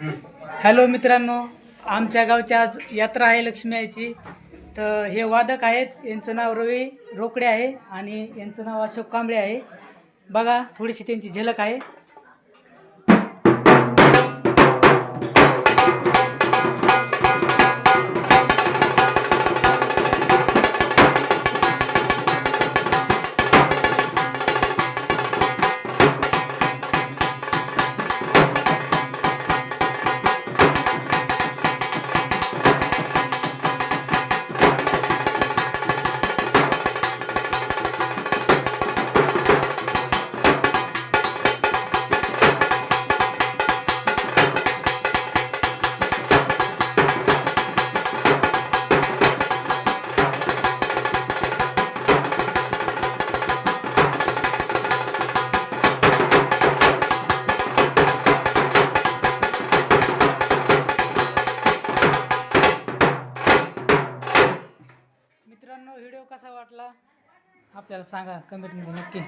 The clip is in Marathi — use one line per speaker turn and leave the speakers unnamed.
हॅलो मित्रांनो आमच्या गावच्या आज यात्रा आहे लक्ष्मी आईची. तर हे वादक आहेत यांचं नाव रवी रोकडे आहे आणि यांचं नाव अशोक कांबळे आहे. बघा थोडीशी त्यांची झलक आहे. मित्रांनो व्हिडिओ कसा वाटला? आपल्याला सांगा कमेंटमध्ये नक्की.